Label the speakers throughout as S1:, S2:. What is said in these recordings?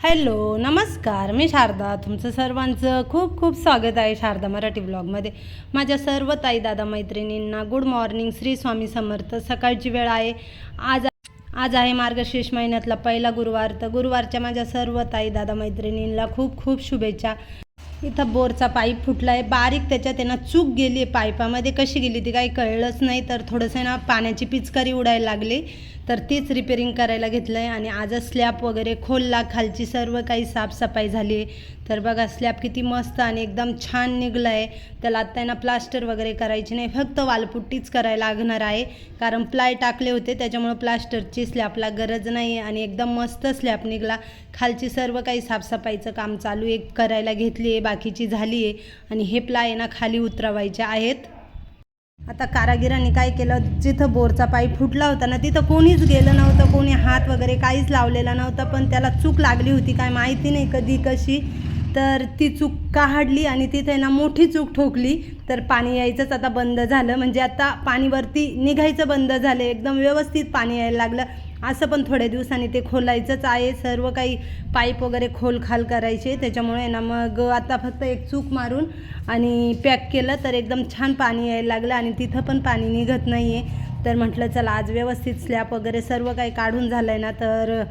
S1: Hello नमस्कार. मी शारदा. तुमचं सर्वांचं खूप खूप स्वागत आहे शारदा मराठी ब्लॉगमध्ये. माझ्या सर्व ताई दादा मैत्रिणींना गुड मॉर्निंग श्री स्वामी समर्थ. सकाळची वेळ आहे. आज आज आहे मार्गशीर्ष महिन्यातला पहिला गुरुवार. तर गुरुवारच्या माझ्या सर्व ताई दादा मैत्रिणींना खूप खूप शुभेच्छा. इथं बोरचा पाईप फुटला आहे बारीक त्याच्यात आहे ना चूक गेली आहे पाईपामध्ये. कशी गेली ती काही कळलंच नाही. तर थोडंसं आहे ना पाण्याची पिचकारी उडायला लागली. तर तीच रिपेरिंग करायला घेतलं आहे आणि आजच स्लॅब वगैरे खोलला खालची सर्व काही साफसफाई झाली आहे. तर बघा स्लॅब किती मस्त आणि एकदम छान निघलं आहे त्याला आता ना प्लास्टर वगैरे करायची नाही फक्त वालपुट्टीच करायला लागणार आहे. कारण प्लाय टाकले होते त्याच्यामुळं प्लास्टरची स्लॅबला गरज नाही आहे आणि एकदम मस्त स्लॅब निघला. खालची सर्व काही साफसफाईचं काम चालू आहे करायला घेतली आहे बाकीची झाली आहे. आणि हे प्लाय ना खाली उतरवायचे आहेत. आता कारागिरांनी काय केलं? जिथं बोरचा पाईप फुटला होता ना तिथं कोणीच गेलं नव्हतं कोणी हात वगैरे काहीच लावलेला नव्हता पण त्याला चूक लागली होती काय माहिती नाही कधी कशी. तर ती चूक काढली आणि तिथे ना मोठी चूक ठोकली. तर पाणी यायचंच आता बंद झालं. म्हणजे आता पाणीवरती निघायचं बंद झालं. एकदम व्यवस्थित पाणी यायला लागलं. असं पण थोड्या दिवसांनी ते खोलायचंच आहे. सर्व काही पाईप वगैरे खोलखाल करायचे. त्याच्यामुळे ना मग आता फक्त एक चूक मारून आणि पॅक केलं तर एकदम छान पाणी यायला लागलं आणि तिथं पण पाणी निघत नाही आहे तर म्हटलं चला आज व्यवस्थित स्लॅप वगैरे सर्व काही काढून झालं आहे ना तर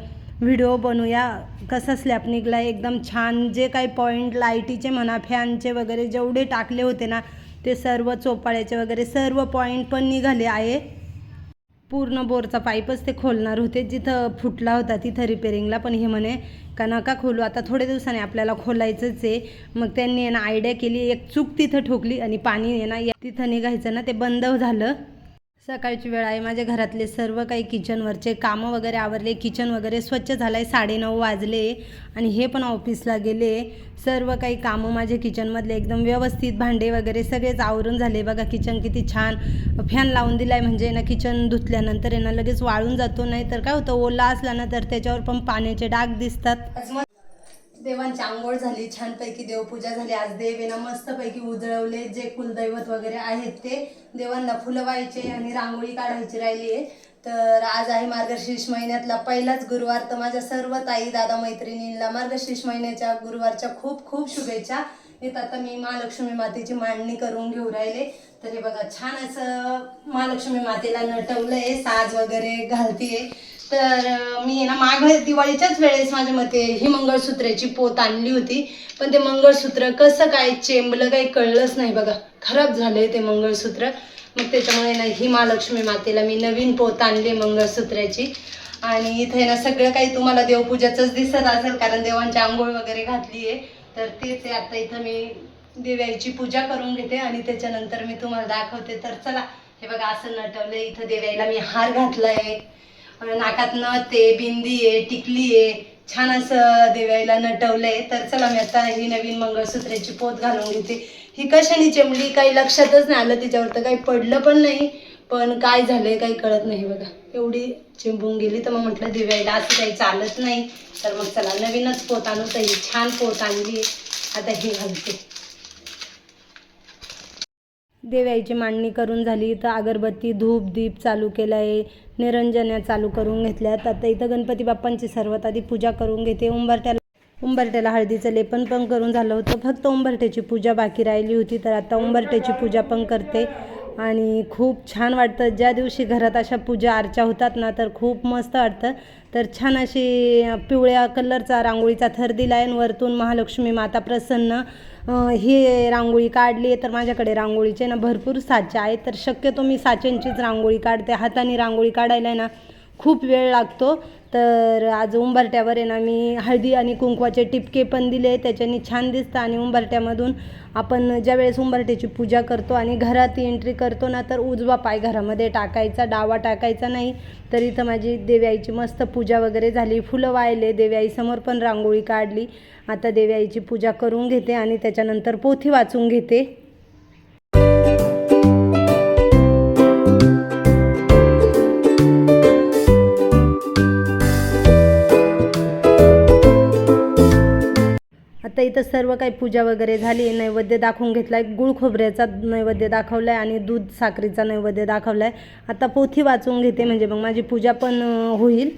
S1: व्हिडिओ बनवूया. कसा स्लॅप निघला आहे एकदम छान जे काही पॉईंट लाईटीचे म्हणा फॅनचे वगैरे जेवढे टाकले होते ना ते सर्व चोपाळ्याचे वगैरे सर्व पॉईंट पण निघाले आहे. पूर्ण बोरचा पाईपच ते खोलणार होते जिथं फुटला होता तिथं रिपेरिंगला पण हे म्हणे का नका खोलू आता थोड्या दिवसाने आपल्याला खोलायचंच आहे. मग त्यांनी ना आयडिया केली एक चूक तिथं ठोकली आणि पाणी आहे ना तिथं निघायचं ना ते बंद झालं. सकाळची वेळ आहे. माझ्या घरातले सर्व काही किचनवरचे कामं वगैरे आवरले. किचन वगैरे स्वच्छ झालं आहे साडेनऊ वाजले. आणि हे पण ऑफिसला गेले. सर्व काही कामं माझे किचनमधले. एकदम व्यवस्थित भांडे वगैरे सगळेच आवरून झाले. बघा किचन किती छान फॅन लावून दिला आहे म्हणजे ना किचन धुतल्यानंतर यांना ना लगेच वाळून जातो. नाही तर काय होतं? ओला असला ना तर त्याच्यावर पण पाण्याचे डाग दिसतात. देवांची आंघोळ झाली छानपैकी देवपूजा झाली. आज देव येणं मस्तपैकी उजळवले. जे कुलदैवत वगैरे आहेत ते देवांना फुलं व्हायचे आणि रांगोळी काढायची राहिली आहे. तर आज आहे मार्गशीर्ष महिन्यातला पहिलाच गुरुवार. तर माझ्या सर्व ताई दादा मैत्रिणींना मार्गशीर्ष महिन्याच्या गुरुवारच्या खूप खूप शुभेच्छा. येत आता मी महालक्ष्मी मातेची मांडणी करून घेऊ राहिले. तर हे बघा छान असं महालक्ष्मी मातेला नटवलंय साज वगैरे घालतीये. तर मी ना माग दिवाळीच्याच वेळेस माझ्या मते ही मंगळसूत्राची पोत आणली होती. पण ते मंगळसूत्र कसं काय चेंबलं काही कळलंच नाही बघा. खराब झालंय ते मंगळसूत्र. मग त्याच्यामुळे ना ही महालक्ष्मी मातेला मी नवीन पोत आणली मंगळसूत्राची. आणि इथे ना सगळं काही तुम्हाला देवपूजाचंच दिसत असेल कारण देवांची आंघोळ वगैरे घातली आहे. तर तेच आहे. आता इथं मी देव्याची पूजा करून घेते आणि त्याच्यानंतर मी तुम्हाला दाखवते. तर चला हे बघा असं नटवलं इथं देव्याला मी हार घातलाय. आहे नथ ते बिंदी आहे टिकली आहे छान असं देवाईला नटवलंय. तर चला मी आता ही नवीन मंगळसूत्राची पोत घालून घेते. ही कशाने चेमली काही लक्षातच नाही आलं तिच्यावर. तर काही पडलं पण नाही. पण काय झालंय काही कळत नाही बघा. एवढी चिंबून गेली तर मग म्हटलं दिव्याला असं काही चालत नाही. तर मग चला नवीनच पोत आणू. तर ही छान पोत आणली आता ही घालते. देवाईची मांडणी करून झाली. तर अगरबत्ती धूप दीप चालू केला आहे निरंजन्या चालू करून घेतल्यात. आता इथं गणपती बाप्पांची सर्वात आधी पूजा करून घेते. उंबरट्याला उंबरट्याला हळदीचं लेपन पण करून झालं होतं. फक्त उंबरट्याची पूजा बाकी राहिली होती तर आता उंबरट्याची पूजा पण करते. आणि खूप छान वाटतं. ज्या दिवशी घरात अशा पूजा अर्चा होतात ना तर खूप मस्त वाटतं. तर छान अशी पिवळ्या कलरचा रांगोळीचा थर दिला आहे आणि वरतून महालक्ष्मी माता प्रसन्न हे रांगोळी काढली तर माझ्याकडे रांगोळीचे ना भरपूर साचे आहेत. तर शक्यतो मी साच्यांचीच रांगोळी काढते. हाताने रांगोळी काढायला आहे ना खूप वेळ लागतो. तर आज उंबरट्यावर आहे ना मी हळदी आणि कुंकवाचे टिपके पण दिले त्याच्याने छान दिसतं आणि उंबरट्यामधून आपण ज्यावेळेस उंबरट्याची पूजा करतो आणि घरात एंट्री करतो ना तर उजवा पाय घरामध्ये टाकायचा डावा टाकायचा नाही. तर इथं माझी देव्याईची मस्त पूजा वगैरे झाली. फुलं वाहिले देव्याईसमोर पण रांगोळी काढली. आता देव्याईची पूजा करून घेते आणि त्याच्यानंतर पोथी वाचून घेते. तर इथं सर्व काही पूजा वगैरे झाली नैवेद्य दाखवून घेतलाय गुळ खोबऱ्याचा नैवेद्य दाखवलाय आणि दूध साखरेचा नैवेद्य दाखवलाय. आता पोथी वाचून घेते म्हणजे मग माझी पूजा पण होईल.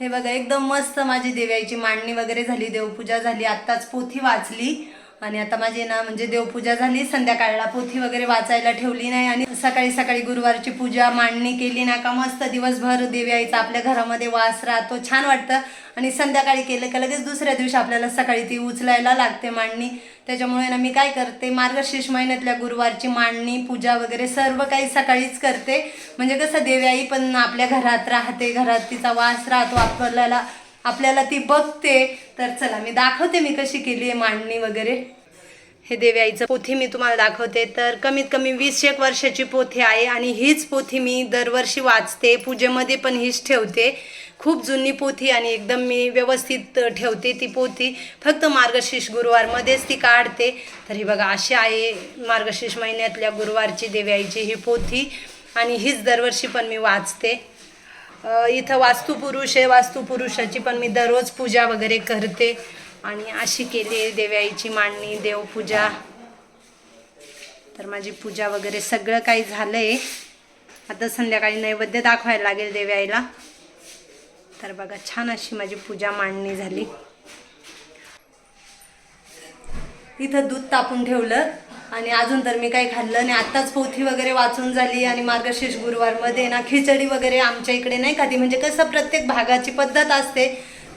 S1: हे बघा एकदम मस्त माझी देव्याची मांडणी वगैरे झाली देवपूजा झाली आत्ताच पोथी वाचली. आणि आता माझी ना म्हणजे देवपूजा झाली संध्याकाळला पोथी वगैरे वाचायला ठेवली नाही आणि सकाळी सकाळी गुरुवारची पूजा मांडणी केली ना का मस्त दिवसभर देवाईचा आपल्या घरामध्ये वास राहतो छान वाटतं. आणि संध्याकाळी केलं का लगेच दुसऱ्या दिवशी आपल्याला सकाळी ती उचलायला लागते मांडणी. त्याच्यामुळे ना मी काय करते मार्गशीर्ष महिन्यातल्या गुरुवारची मांडणी पूजा वगैरे सर्व काही सकाळीच करते. म्हणजे कसं देवी आई पण आपल्या घरात राहते घरात तिचा वास राहतो आपल्याला. आपल्याला ती बघते. तर चला मी दाखवते मी कशी केली आहे मांडणी वगैरे. हे देव्याईचं पोथी मी तुम्हाला दाखवते. तर कमीत कमी वीस एक वर्षाची पोथी आहे आणि हीच पोथी मी दरवर्षी वाचते. पूजेमध्ये पण हीच ठेवते. खूप जुनी पोथी आणि एकदम मी व्यवस्थित ठेवते ती पोथी. फक्त मार्गशीर्ष गुरुवारमध्येच ती काढते. तर ही बघा अशी आहे मार्गशीर्ष महिन्यातल्या गुरुवारची देव्याईची ही पोथी. आणि हीच दरवर्षी पण मी वाचते. इथं वास्तुपुरुष आहे वास्तुपुरुषाची पण मी दररोज पूजा वगैरे करते. आणि अशी केली आहे देव्याईची मांडणी देवपूजा. तर माझी पूजा वगैरे सगळं काही झालं आहे आता संध्याकाळी नैवेद्य दाखवायला लागेल देव्याईला. तर बघा छान अशी माझी पूजा मांडणी झाली. इथं दूध तापून ठेवलं. आणि अजून तर मी काही खाल्लं नाही. आत्ताच पोथी वगैरे वाचून झाली आणि मार्गशीर्ष गुरुवारमध्ये ना खिचडी वगैरे आमच्या इकडे नाही खाती म्हणजे कसं प्रत्येक भागाची पद्धत असते.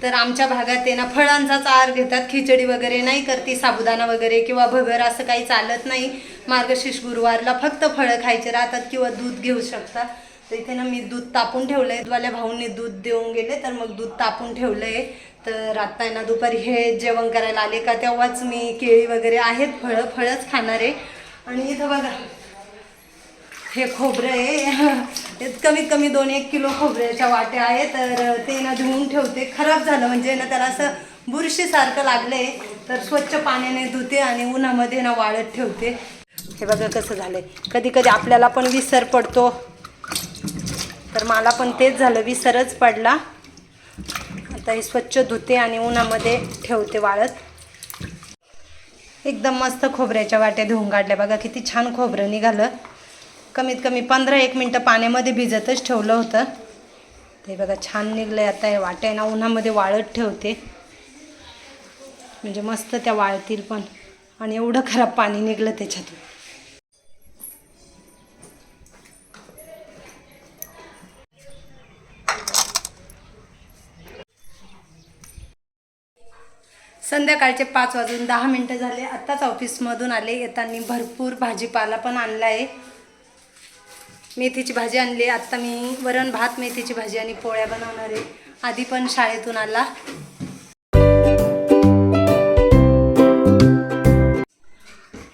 S1: तर आमच्या भागात आहे ना फळांचाच आहार घेतात. खिचडी वगैरे नाही करती साबुदाणा वगैरे किंवा भगर असं काही चालत नाही. मार्गशीर्ष गुरुवारला फक्त फळं खायचे राहतात किंवा दूध घेऊ शकता. तर इथे ना मी दूध तापून ठेवलं आहे दूधवाल्या भाऊंनी दूध देऊन गेले तर मग दूध तापून ठेवलं आहे तर आता आहे ना दुपारी हे जेवण करायला आले का तेव्हाच मी केळी वगैरे आहेत फळं फळंच खाणार आहे. आणि इथं बघा हे खोबरं आहे. हे कमीत कमी दोन एक किलो खोबऱ्याच्या वाट्या आहे. तर ते ना धुवून ठेवते. खराब झालं म्हणजे ना त्याला असं बुरशीसारखं लागलं आहे तर स्वच्छ पाण्याने धुते आणि उन्हामध्ये ना वाळत ठेवते. हे बघा कसं झालंय. कधी कधी आपल्याला पण विसर पडतो. तर मला पण तेच झालं. विसरच पडला. आता हे स्वच्छ धुते आणि उन्हामध्ये ठेवते वाळत. एकदम मस्त खोबऱ्याच्या वाट्या धुवून काढल्या. बघा किती छान खोबरं निघालं. कमीत कमी पंधरा एक मिनटं पाण्यामध्ये भिजतच ठेवलं होतं. ते बघा छान निघलं आहे आता हे वाट्या. आहे ना उन्हामध्ये वाळत ठेवते. म्हणजे मस्त त्या वाळतील पण. आणि एवढं खराब पाणी निघलं त्याच्यातून. संध्याकाळचे पाच वाजून दहा मिनटं झाले. आत्ताच ऑफिसमधून आले. येताना भरपूर भाजीपाला पण आणला आहे. मेथीची भाजी आणली. आत्ता मी वरण भात मेथीची भाजी आणि पोळ्या बनवणार आहे. आधी पण शाळेतून आला.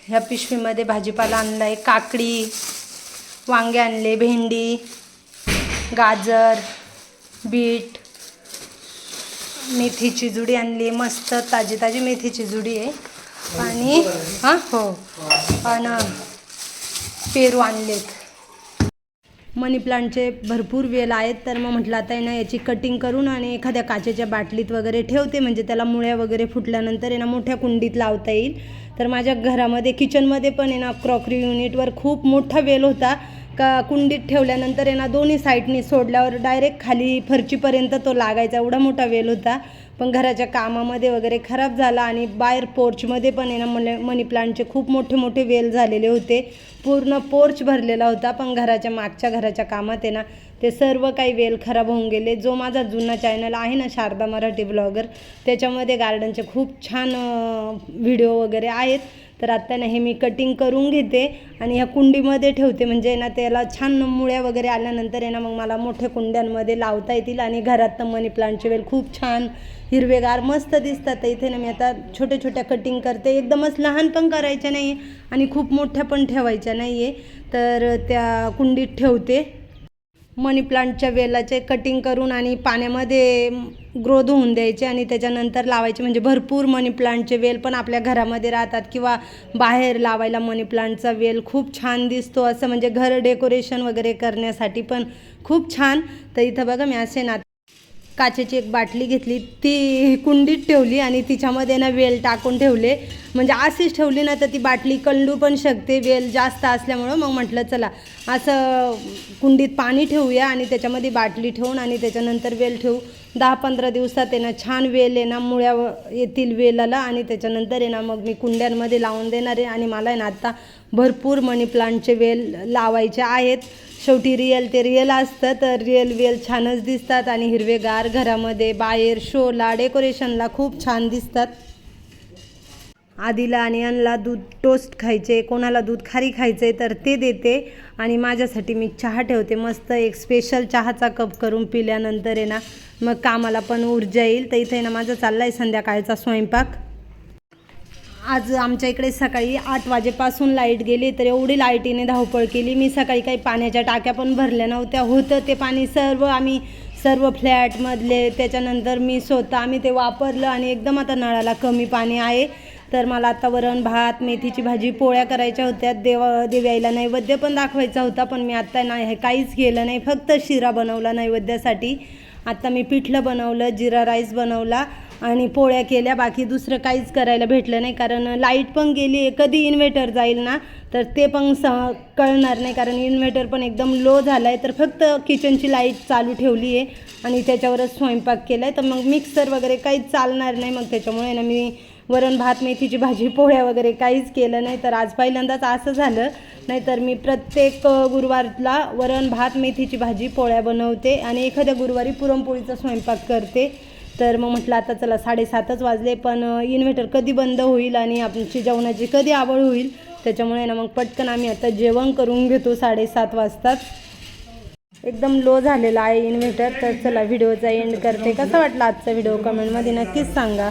S1: ह्या पिशवीमध्ये भाजीपाला आणला आहे. काकडी वांगे आणले भेंडी गाजर बीट मेथीची जुडी आणली मस्त ताजी ताजी मेथीची जुडी आहे. आणि हां? हो. आणि पेरू आणलेत. मनी प्लांटचे भरपूर वेल आहेत. तर मग म्हटलं आता आहे ना याची कटिंग करून आणि एखाद्या काचेच्या बाटलीत वगैरे ठेवते. म्हणजे त्याला मुळ्या वगैरे फुटल्यानंतर ना मोठ्या कुंडीत लावता येईल. तर माझ्या घरामध्ये किचनमध्ये पण आहे ना क्रॉकरी युनिटवर खूप मोठा वेल होता. का कुंडीत ठेवल्यानंतर आहे ना दोन्ही साईडनी सोडल्यावर डायरेक्ट खाली फरचीपर्यंत तो लागायचा. एवढा मोठा वेल होता. पण घराच्या कामामध्ये वगैरे खराब झाला आणि बाहेर पोर्चमध्ये पण आहे ना मने मनी प्लांटचे खूप मोठे मोठे वेल झालेले होते. पूर्ण पोर्च भरलेला होता. पण घराच्या मागच्या घराच्या कामात आहे ना ते सर्व काही वेल खराब होऊन गेले. जो माझा जुना चॅनल आहे ना शारदा मराठी ब्लॉगर त्याच्यामध्ये गार्डनचे खूप छान व्हिडिओ वगैरे आहेत. तर आत्ता ना हे मी कटिंग करून घेते आणि ह्या कुंडीमध्ये ठेवते. म्हणजे ना त्याला छान मुळ्या वगैरे आल्यानंतर आहे ना मग मला मोठ्या कुंड्यांमध्ये लावता येतील आणि घरात तर मनी प्लांटचे वेल खूप छान हिरवेगार मस्त दिसतात. तर इथे ना मी आता छोट्या छोट्या कटिंग करते. एकदमच लहान पण करायच्या नाही आणि खूप मोठ्या पण ठेवायच्या नाही आहे तर त्या कुंडीत ठेवते. मनी प्लांटच्या वेलाचे कटिंग करून आणि पाण्यामध्ये ग्रोथ होऊन द्यायचे आणि त्याच्यानंतर लावायचे. म्हणजे भरपूर मनी प्लांटचे वेल पण आपल्या घरामध्ये राहतात किंवा बाहेर लावायला मनी प्लांटचा वेल खूप छान दिसतो. असं म्हणजे घर डेकोरेशन वगैरे करण्यासाठी पण खूप छान. तर इथं बघा मी असे ना काचेची एक बाटली घेतली ती कुंडीत ठेवली आणि तिच्यामध्ये ना वेल टाकून ठेवले. म्हणजे अशीच ठेवली ना तर ती बाटली कळू पण शकते वेल जास्त असल्यामुळं. मग म्हटलं चला असं कुंडीत पाणी ठेवूया आणि त्याच्यामध्ये बाटली ठेवून आणि त्याच्यानंतर वेल ठेवू. दहा पंधरा दिवसात आहे ना छान वेल आहे ना मुळ्या व- येतील वेलाला आणि त्याच्यानंतर आहे ना मग मी कुंड्यांमध्ये लावून देणार आहे. आणि मला आहे ना आत्ता भरपूर मनी प्लांटचे वेल लावायचे आहेत. शेवटी रिअल ते रिअल असतं तर रिअल विअल छानच दिसतात आणि हिरवेगार घरामध्ये बाहेर शोला डेकोरेशनला खूप छान दिसतात. आधीला आणि यांना दूध टोस्ट खायचे कोणाला दूध खारी खायचे तर ते देते. आणि माझ्यासाठी मी चहा ठेवते मस्त एक स्पेशल चहाचा कप करून पिल्यानंतर आहे ना मग कामाला पण ऊर्जा येईल. तर इथे आहे ना माझा चालला आहे संध्याकाळचा स्वयंपाक. आज आमच्या इकडे सकाळी आठ वाजेपासून लाइट गेली तर एवढी लाईटीने धावपळ केली. मी सकाळी काही पाण्याच्या टाक्या पण भरल्या नव्हत्या. होतं ते पाणी सर्व आम्ही सर्व फ्लॅटमधले त्याच्यानंतर मी स्वतः आम्ही ते वापरलं आणि एकदम आता नळाला कमी पाणी आहे. तर मला आता वरण भात मेथीची भाजी पोळ्या करायच्या होत्या. देवा देव्याईला नैवेद्य पण दाखवायचा होता पण मी आत्ता नाही हे काहीच केलं नाही. फक्त शिरा बनवला नैवेद्यासाठी. आत्ता मी पिठलं बनवलं जिरा राईस बनवला. आणि पोळ्या केल्या बाकी दुसरं काहीच करायला भेटलं नाही. कारण लाइट पण गेली आहे कधी इन्व्हेटर जाईल ना तर ते पण स कळणार नाही. कारण इन्व्हेटर पण एकदम लो झाला आहे तर फक्त किचनची लाइट चालू ठेवली आहे. आणि त्याच्यावरच स्वयंपाक केला आहे तर मग मिक्सर वगैरे काहीच चालणार नाही. मग त्याच्यामुळे ना मी वरण भात मेथीची भाजी पोळ्या वगैरे काहीच केलं नाही. तर आज पहिल्यांदाच असं झालं. नाहीतर मी प्रत्येक गुरुवारला वरण भात मेथीची भाजी पोळ्या बनवते. आणि एखाद्या गुरुवारी पुरणपोळीचा स्वयंपाक करते. तर मग म्हटलं आता चला साडेसातच वाजले पण इन्व्हर्टर कधी बंद होईल आणि आमची जेवणाची कधी आवड होईल? त्याच्यामुळे ना मग पटकन आम्ही आता जेवण करून घेतो साडेसात वाजताच. एकदम लो झालेला आहे इन्व्हर्टर तर चला व्हिडिओचा एंड करते. कसा वाटला आजचा व्हिडिओ कमेंटमध्ये नक्कीच सांगा.